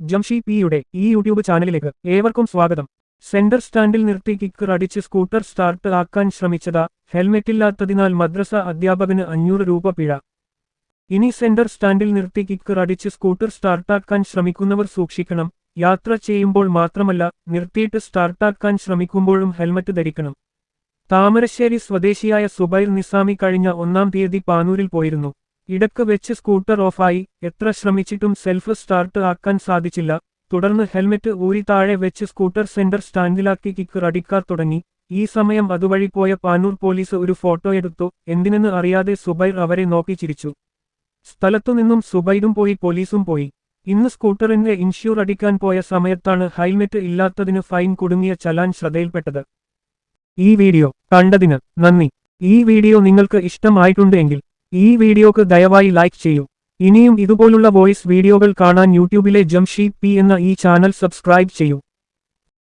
ജംഷി പിയുടെ ഈ യൂട്യൂബ് ചാനലിലേക്ക് ഏവർക്കും സ്വാഗതം. സെന്റർ സ്റ്റാൻഡിൽ നിർത്തി കിക്കർ അടിച്ച് സ്കൂട്ടർ സ്റ്റാർട്ട് ആക്കാൻ ശ്രമിച്ചതാ ഹെൽമെറ്റില്ലാത്തതിനാൽ മദ്രസ അധ്യാപകന് അഞ്ഞൂറ് രൂപ പിഴ. ഇനി സെന്റർ സ്റ്റാൻഡിൽ നിർത്തി കിക്കർ അടിച്ച് സ്കൂട്ടർ സ്റ്റാർട്ടാക്കാൻ ശ്രമിക്കുന്നവർ സൂക്ഷിക്കണം. യാത്ര ചെയ്യുമ്പോൾ മാത്രമല്ല നിർത്തിയിട്ട് സ്റ്റാർട്ടാക്കാൻ ശ്രമിക്കുമ്പോഴും ഹെൽമറ്റ് ധരിക്കണം. താമരശ്ശേരി സ്വദേശിയായ സുബൈർ നിസാമി കഴിഞ്ഞ ഒന്നാം തീയതി പാനൂരിൽ പോയിരുന്നു. ഇടയ്ക്ക് വെച്ച് സ്കൂട്ടർ ഓഫായി. എത്ര ശ്രമിച്ചിട്ടും സെൽഫ് സ്റ്റാർട്ട് ആക്കാൻ സാധിച്ചില്ല. തുടർന്ന് ഹെൽമെറ്റ് ഊരി താഴെ വെച്ച് സ്കൂട്ടർ സെന്റർ സ്റ്റാൻഡിലാക്കി കിക്ക് അടിക്കാർ തുടങ്ങി. ഈ സമയം അതുവഴി പോയ പാനൂർ പോലീസ് ഒരു ഫോട്ടോ എടുത്തു. എന്തിനെന്ന് അറിയാതെ സുബൈർ അവരെ നോക്കി ചിരിച്ചു. സ്ഥലത്തുനിന്നും സുബൈറും പോയി പോലീസും പോയി. ഇന്ന് സ്കൂട്ടറിന്റെ ഇൻഷ്യൂർ അടിക്കാൻ പോയ സമയത്താണ് ഹെൽമെറ്റ് ഇല്ലാത്തതിന് ഫൈൻ കുടുങ്ങിയ ചലാൻ ശ്രദ്ധയിൽപ്പെട്ടത്. ഈ വീഡിയോ കണ്ടതിന് നന്ദി. ഈ വീഡിയോ നിങ്ങൾക്ക് ഇഷ്ടമായിട്ടുണ്ടെങ്കിൽ ഈ വീഡിയോക്ക് ദയവായി ലൈക്ക് ചെയ്യൂ. ഇനിയും ഇതുപോലുള്ള വോയിസ് വീഡിയോകൾ കാണാൻ യൂട്യൂബിലെ ജംഷീദ് പി എന്ന ഈ ചാനൽ സബ്സ്ക്രൈബ് ചെയ്യൂ.